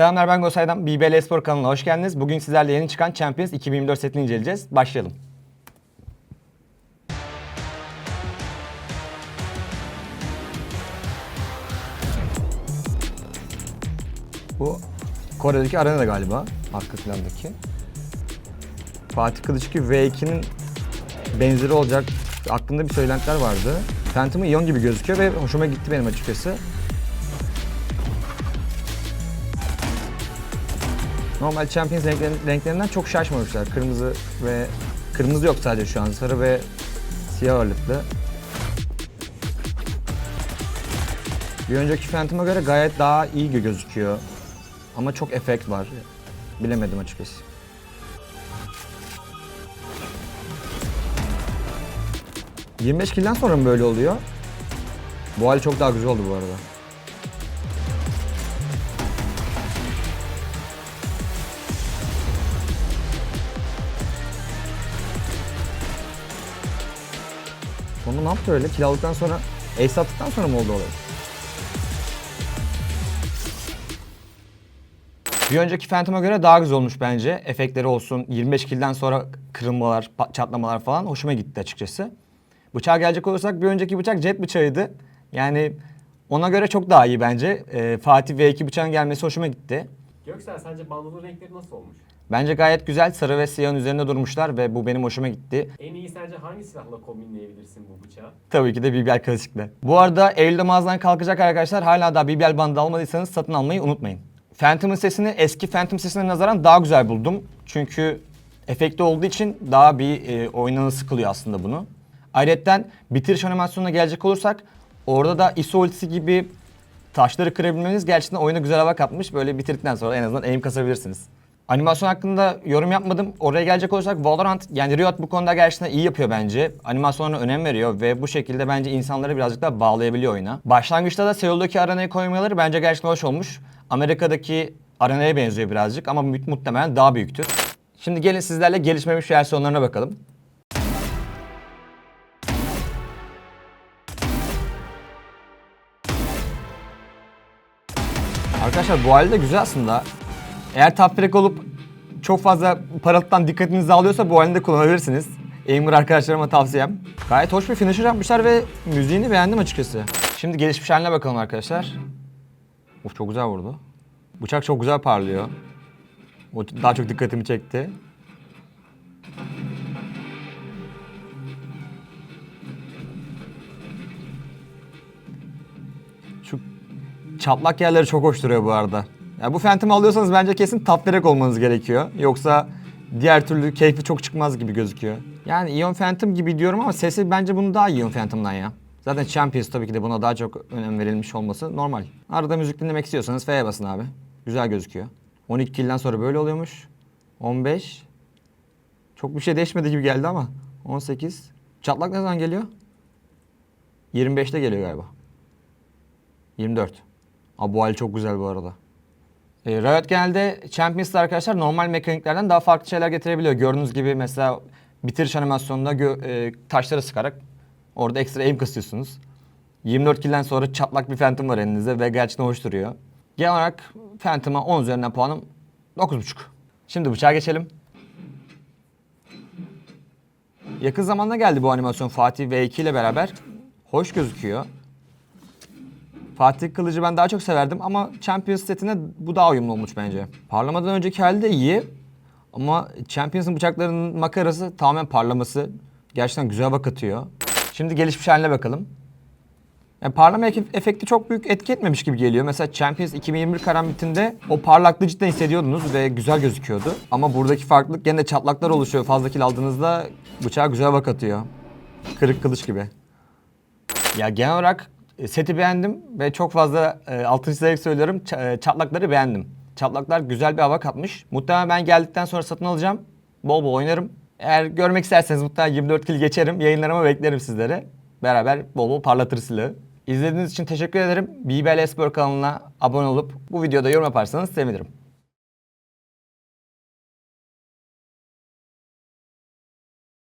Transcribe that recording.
Selamlar ben Gosay'dan BBL Espor kanalına hoş geldiniz. Bugün sizlerle yeni çıkan Champions 2024 setini inceleyeceğiz. Başlayalım. Bu Kore'deki arena galiba. Arka plandaki. Fatih Kılıçki V2'nin benzeri olacak aklında bir söylentiler vardı. Phantom'ı Ion gibi gözüküyor ve hoşuma gitti benim açıkçası. Normal Champions renklerin- renklerinden çok şaşmamışlar. Kırmızı ve kırmızı yok sadece şu an. Sarı ve siyah ağırlıklı. Bir önceki Phantom'a göre gayet daha iyi gözüküyor. Ama çok efekt var. Bilemedim açıkçası. ...25 kilden sonra mı böyle oluyor? Bu hali çok daha güzel oldu bu arada. Onu ne yaptı öyle? Kill sonra, ace attıktan sonra mı oldu olay? Bir önceki Phantom'a göre daha güzel olmuş bence. Efektleri olsun, 25 kill'den sonra kırılmalar, çatlamalar falan hoşuma gitti açıkçası. Bıçağa gelecek olursak bir önceki bıçak jet bıçağıydı. Yani ona göre çok daha iyi bence. Ee, Fatih V2 bıçağın gelmesi hoşuma gitti. Göksel sence bandolun renkleri nasıl olmuş? Bence gayet güzel. Sarı ve siyahın üzerinde durmuşlar ve bu benim hoşuma gitti. En iyi sence hangi silahla kombinleyebilirsin bu bıçağı? Tabii ki de BBL klasikle. Bu arada Eylül'de mağazadan kalkacak arkadaşlar. Hala daha BBL bandı almadıysanız satın almayı unutmayın. Phantom'ın sesini eski Phantom sesine nazaran daha güzel buldum. Çünkü efekti olduğu için daha bir e, oynanısı kılıyor aslında bunu. Ayrıca bitiriş animasyonuna gelecek olursak orada da ISO ultisi gibi taşları kırabilmeniz gerçekten oyuna güzel hava katmış. Böyle bitirdikten sonra en azından aim kasabilirsiniz. Animasyon hakkında yorum yapmadım. Oraya gelecek olursak Valorant yani Riot bu konuda gerçekten iyi yapıyor bence. Animasyonuna önem veriyor ve bu şekilde bence insanları birazcık daha bağlayabiliyor oyuna. Başlangıçta da Seul'daki arenayı koymaları bence gerçekten hoş olmuş. Amerika'daki arenaya benziyor birazcık ama mu- muhtemelen daha büyüktür. Şimdi gelin sizlerle gelişmemiş versiyonlarına bakalım. Arkadaşlar bu halde güzel aslında. Eğer frag olup çok fazla parıltıdan dikkatinizi alıyorsa bu halinde kullanabilirsiniz. Aimer arkadaşlarıma tavsiyem. Gayet hoş bir finisher yapmışlar ve müziğini beğendim açıkçası. Şimdi gelişmiş haline bakalım arkadaşlar. Of çok güzel vurdu. Bıçak çok güzel parlıyor. O daha çok dikkatimi çekti. Şu çatlak yerleri çok hoş duruyor bu arada. Ya bu Phantom alıyorsanız bence kesin top direkt olmanız gerekiyor. Yoksa diğer türlü keyfi çok çıkmaz gibi gözüküyor. Yani Ion Phantom gibi diyorum ama sesi bence bunu daha iyi Ion Phantom'dan ya. Zaten Champions tabii ki de buna daha çok önem verilmiş olması normal. Arada müzik dinlemek istiyorsanız F'ye basın abi. Güzel gözüküyor. 12 kill'den sonra böyle oluyormuş. 15. Çok bir şey değişmedi gibi geldi ama. 18. Çatlak ne zaman geliyor? 25'te geliyor galiba. 24. Abi bu hali çok güzel bu arada. E, Riot genelde Champions'ta arkadaşlar normal mekaniklerden daha farklı şeyler getirebiliyor. Gördüğünüz gibi mesela bitiriş animasyonunda e, taşları sıkarak orada ekstra aim kasıyorsunuz. 24 kill'den sonra çatlak bir Phantom var elinizde ve gerçekten hoş duruyor. Genel olarak Phantom'a 10 üzerinden puanım 9.5. Şimdi bıçağa geçelim. Yakın zamanda geldi bu animasyon Fatih V2 ile beraber. Hoş gözüküyor. Fatih Kılıcı ben daha çok severdim ama Champions setine bu daha uyumlu olmuş bence. Parlamadan önceki hali de iyi ama Champions'ın bıçaklarının makarası tamamen parlaması gerçekten güzel hava katıyor. Şimdi gelişmiş haline bakalım. Yani parlama ef- efekti çok büyük etki etmemiş gibi geliyor. Mesela Champions 2021 karambitinde o parlaklığı cidden hissediyordunuz ve güzel gözüküyordu. Ama buradaki farklılık gene çatlaklar oluşuyor. Fazla kill aldığınızda bıçağa güzel hava katıyor. Kırık kılıç gibi. Ya genel olarak seti beğendim ve çok fazla e, altını çizerek söylüyorum e, çatlakları beğendim. Çatlaklar güzel bir hava katmış. Muhtemelen ben geldikten sonra satın alacağım. Bol bol oynarım. Eğer görmek isterseniz muhtemelen 24 kill geçerim. Yayınlarıma beklerim sizlere. Beraber bol bol parlatır silahı. İzlediğiniz için teşekkür ederim. BBL Espor kanalına abone olup bu videoda yorum yaparsanız sevinirim.